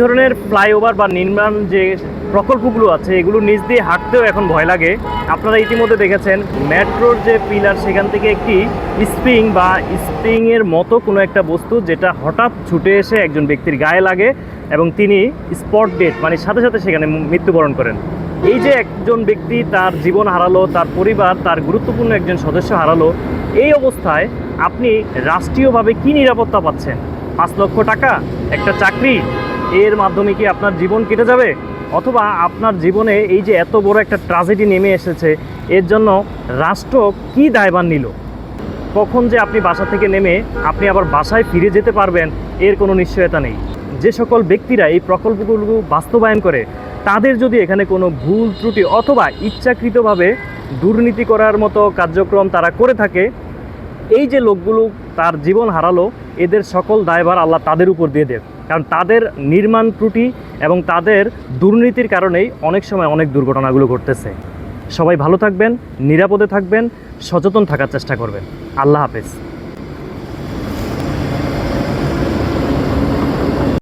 ধরনের ফ্লাইওভার বা নির্মাণ যে প্রকল্পগুলো আছে, এগুলো নিচ দিয়ে হাঁটতেও এখন ভয় লাগে। আপনারা ইতিমধ্যে দেখেছেন, মেট্রোর যে পিলার, সেখান থেকে একটি স্প্রিং বা স্প্রিংয়ের মতো কোনো একটা বস্তু যেটা হঠাৎ ছুটে এসে একজন ব্যক্তির গায়ে লাগে এবং তিনি স্পট ডেট মানে সাথে সাথে সেখানে মৃত্যুবরণ করেন। এই যে একজন ব্যক্তি তার জীবন হারালো, তার পরিবার, তার গুরুত্বপূর্ণ একজন সদস্য হারালো, এই অবস্থায় আপনি রাষ্ট্রীয়ভাবে কি নিরাপত্তা পাচ্ছেন? পাঁচ লক্ষ টাকা, একটা চাকরি এর মাধ্যমে কি আপনার জীবন কেটে যাবে? অথবা আপনার জীবনে এই যে এত বড় একটা ট্রাজেডি নেমে এসেছে, এর জন্য রাষ্ট্র কি দায়ভার নিল? কখন যে আপনি বাসা থেকে নেমে আপনি আবার বাসায় ফিরে যেতে পারবেন, এর কোনো নিশ্চয়তা নেই। যে সকল ব্যক্তিরা এই প্রকল্পগুলো বাস্তবায়ন করে, তাদের যদি এখানে কোনো ভুল ত্রুটি অথবা ইচ্ছাকৃতভাবে দুর্নীতি করার মতো কার্যক্রম তারা করে থাকে, এই যে লোকগুলো তার জীবন হারালো, এদের সকল দায়ভার আল্লাহ তাদের উপর দিয়ে দেয় কারণ তাদের নির্মাণ ত্রুটি এবং তাদের দুর্নীতির কারণেই অনেক সময় অনেক দুর্ঘটনাগুলো ঘটতেছে। সবাই ভালো থাকবেন, নিরাপদে থাকবেন, সচেতন থাকার চেষ্টা করবেন। আল্লাহ হাফেজ।